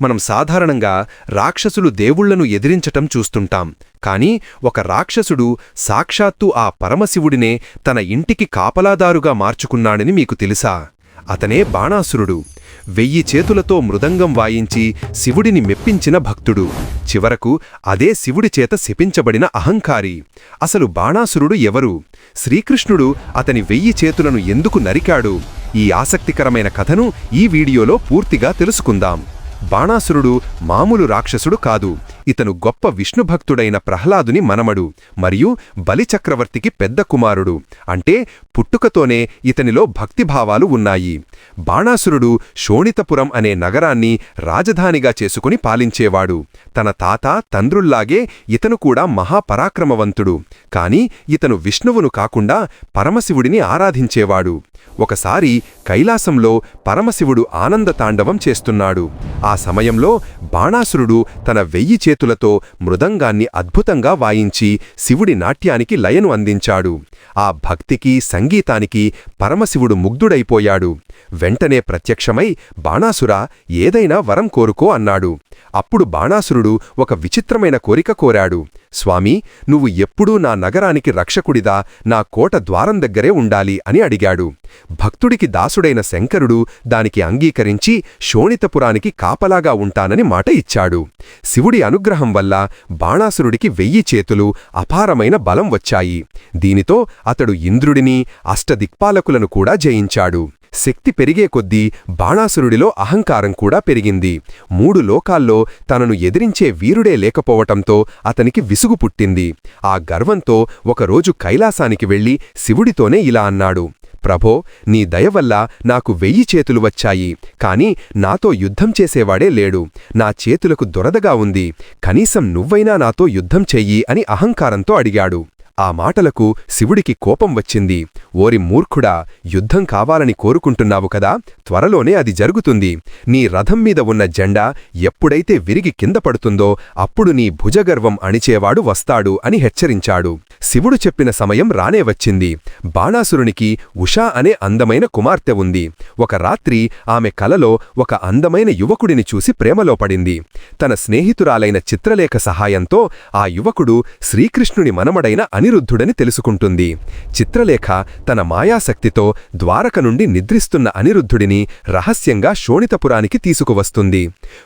మనం సాధారణంగా రాక్షసులు దేవుళ్ళను ఎదిరించటం చూస్తుంటాం. కాని ఒక రాక్షసుడు సాక్షాత్తు ఆ పరమశివుడినే తన ఇంటికి కాపలాదారుగా మార్చుకున్నాడని మీకు తెలుసా? అతనే బాణాసురుడు. వెయ్యి చేతులతో మృదంగం వాయించి శివుడిని మెప్పించిన భక్తుడు. చివరకు అదే శివుడి చేత శపించబడిన అహంకారి. అసలు బాణాసురుడు ఎవరు? శ్రీకృష్ణుడు అతని వెయ్యి చేతులను ఎందుకు నరికాడు? ఈ ఆసక్తికరమైన కథను ఈ వీడియోలో పూర్తిగా తెలుసుకుందాం. బాణాసురుడు మామూలు రాక్షసుడు కాదు. ఇతను గొప్ప విష్ణుభక్తుడైన ప్రహ్లాదుని మనమడు మరియు బలిచక్రవర్తికి పెద్ద కుమారుడు. అంటే పుట్టుకతోనే ఇతనిలో భక్తిభావాలు ఉన్నాయి. బాణాసురుడు శోణితపురం అనే నగరాన్ని రాజధానిగా చేసుకుని పాలించేవాడు. తన తాత తండ్రుల్లాగే ఇతను కూడా మహాపరాక్రమవంతుడు. కాని ఇతను విష్ణువును కాకుండా పరమశివుడిని ఆరాధించేవాడు. ఒకసారి కైలాసంలో పరమశివుడు ఆనందతాండవం చేస్తున్నాడు. ఆ సమయంలో బాణాసురుడు తన వెయ్యి చేతులతో మృదంగాన్ని అద్భుతంగా వాయించి శివుడి నాట్యానికి లయను అందించాడు. ఆ భక్తికి సంగీతానికి పరమశివుడు ముగ్ధుడైపోయాడు. వెంటనే ప్రత్యక్షమై బాణాసురా ఏదైనా వరం కోరుకో అన్నాడు. అప్పుడు బాణాసురుడు ఒక విచిత్రమైన కోరిక కోరాడు. స్వామీ నువ్వు ఎప్పుడూ నా నగరానికి రక్షకుడిదా? నా కోట ద్వారం దగ్గరే ఉండాలి అని అడిగాడు. భక్తుడికి దాసుడైన శంకరుడు దానికి అంగీకరించి శోణితపురానికి కాపలాగా ఉంటానని మాట ఇచ్చాడు. శివుడి అనుగ్రహం వల్ల బాణాసురుడికి వెయ్యి చేతులు అపారమైన బలం వచ్చాయి. దీనితో అతడు ఇంద్రుడిని అష్టదిక్పాలకులను కూడా జయించాడు. శక్తి పెరిగే కొద్దీ బాణాసురుడిలో అహంకారం కూడా పెరిగింది. మూడు లోకాల్లో తనను ఎదిరించే వీరుడే లేకపోవటంతో అతనికి విసుగు పుట్టింది. ఆ గర్వంతో ఒకరోజు కైలాసానికి వెళ్ళి శివుడితోనే ఇలా అన్నాడు ప్రభో నీ దయవల్ల నాకు వెయ్యి చేతులు వచ్చాయి కాని నాతో యుద్ధం చేసేవాడే లేడు. నా చేతులకు దొరదగా ఉంది. కనీసం నువ్వైనా నాతో యుద్ధం చెయ్యి అని అహంకారంతో అడిగాడు. ఆ మాటలకు శివుడికి కోపం వచ్చింది. ఓరి మూర్ఖుడా యుద్ధం కావాలని కోరుకుంటున్నావు కదా త్వరలోనే అది జరుగుతుంది. నీ రథం మీద ఉన్న జెండా ఎప్పుడైతే విరిగి కింద పడుతుందో అప్పుడు నీ భుజగర్వం అణిచేవాడు వస్తాడు అని హెచ్చరించాడు. శివుడు చెప్పిన సమయం రానే వచ్చింది. బాణాసురునికి ఉషా అనే అందమైన కుమార్తె ఉంది. ఒక రాత్రి ఆమె కలలో ఒక అందమైన యువకుడిని చూసి ప్రేమలో పడింది. తన స్నేహితురాలైన చిత్రలేఖ సహాయంతో ఆ యువకుడు శ్రీకృష్ణుని మనమడైన అనిరుద్ధుడని తెలుసుకుంటుంది. చిత్రలేఖ తన మాయాశక్తితో ద్వారక నుండి నిద్రిస్తున్న అనిరుద్ధుడిని రహస్యంగా శోణితపురానికి తీసుకువస్తుంది.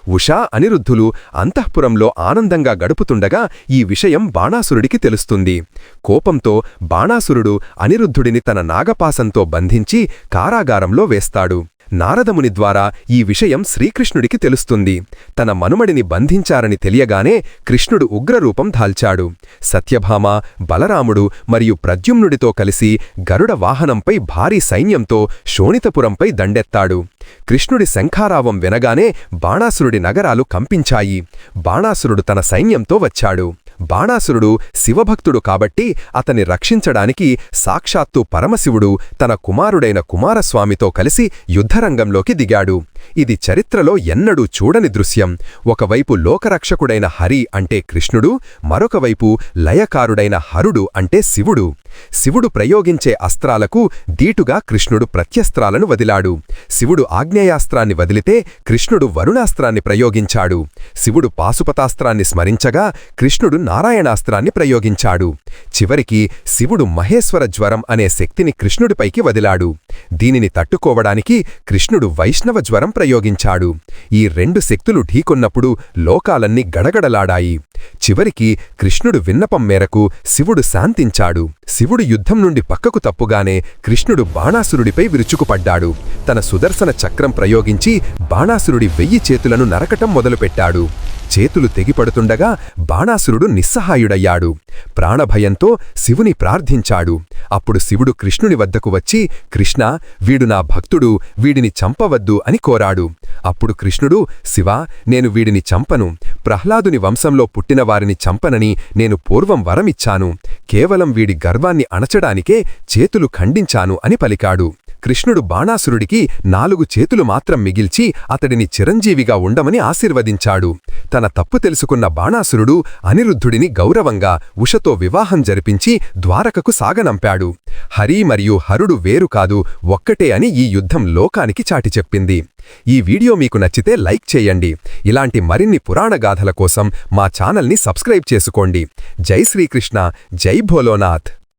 ఉషా అనిరుద్ధులు అంతఃపురంలో ఆనందంగా గడుపుతుండగా ఈ విషయం బాణాసురుడికి తెలుస్తుంది. కోపంతో బాణాసురుడు అనిరుద్ధుడిని తన నాగపాసంతో బంధించి కారాగారంలో వేస్తాడు. నారదముని ద్వారా ఈ విషయం శ్రీకృష్ణుడికి తెలుస్తుంది. తన మనుమడిని బంధించారని తెలియగానే కృష్ణుడు ఉగ్రరూపం దాల్చాడు సత్యభామ బలరాముడు మరియు ప్రద్యుమ్నుడితో కలిసి గరుడ వాహనంపై భారీ సైన్యంతో శోణితపురంపై దండెత్తాడు. కృష్ణుడి శంఖారావం వినగానే బాణాసురుడి నగరాలు కంపించాయి. బాణాసురుడు తన సైన్యంతో వచ్చాడు. బాణాసురుడు శివభక్తుడు కాబట్టి అతని రక్షించడానికి సాక్షాత్తు పరమశివుడు తన కుమారుడైన కుమారస్వామితో కలిసి యుద్ధరంగంలోకి దిగాడు. ఇది చరిత్రలో ఎన్నడూ చూడని దృశ్యం. ఒకవైపు లోకరక్షకుడైన హరి అంటే కృష్ణుడు మరొకవైపు లయకారుడైన హరుడు అంటే శివుడు. శివుడు ప్రయోగించే అస్త్రాలకు దీటుగా కృష్ణుడు ప్రత్యస్త్రాలను వదిలాడు. శివుడు ఆగ్నేయాస్త్రాన్ని వదిలితే కృష్ణుడు వరుణాస్త్రాన్ని ప్రయోగించాడు. శివుడు పాశుపతాస్త్రాన్ని స్మరించగా కృష్ణుడు నారాయణాస్త్రాన్ని ప్రయోగించాడు. చివరికి శివుడు మహేశ్వర జ్వరం అనే శక్తిని కృష్ణుడిపైకి వదిలాడు. దీనిని తట్టుకోవడానికి కృష్ణుడు వైష్ణవ జ్వరం ప్రయోగించాడు. ఈ రెండు శక్తులు ఢీకొన్నప్పుడు లోకాలన్నీ గడగడలాడాయి. చివరికి కృష్ణుడు విన్నపం మేరకు శివుడు శాంతించాడు. శివుడు యుద్ధం నుండి పక్కకు తప్పుగానే కృష్ణుడు బాణాసురుడిపై విరుచుకుపడ్డాడు. తన సుదర్శన చక్రం ప్రయోగించి బాణాసురుడి వెయ్యి చేతులను నరకటం మొదలుపెట్టాడు. చేతులు తెగిపడుతుండగా బాణాసురుడు నిస్సహాయుడయ్యాడు. ప్రాణభయంతో శివుని ప్రార్థించాడు. అప్పుడు శివుడు కృష్ణుని వద్దకు వచ్చి కృష్ణ వీడు నా భక్తుడు వీడిని చంపవద్దు అని కోరాడు. అప్పుడు కృష్ణుడు శివా నేను వీడిని చంపను. ప్రహ్లాదుని వంశంలో పుట్టిన వారిని చంపనని నేను పూర్వం వరమిచ్చాను. కేవలం వీడి గర్వాన్ని అణచడానికే చేతులు ఖండించాను అని పలికాడు. కృష్ణుడు బాణాసురుడికి నాలుగు చేతులు మాత్రం మిగిల్చి అతడిని చిరంజీవిగా ఉండమని ఆశీర్వదించాడు. తన తప్పు తెలుసుకున్న బాణాసురుడు అనిరుద్ధుడిని గౌరవంగా ఉషతో వివాహం జరిపించి ద్వారకకు సాగనంపాడు. హరి మరియు హరుడు వేరు కాదు ఒక్కటే అని ఈ యుద్ధం లోకానికి చాటి చెప్పింది. ఈ వీడియో మీకు నచ్చితే లైక్ చేయండి. ఇలాంటి మరిన్ని పురాణగాథల కోసం మా ఛానల్ని సబ్స్క్రైబ్ చేసుకోండి. జై శ్రీకృష్ణ జై భోలోనాథ్.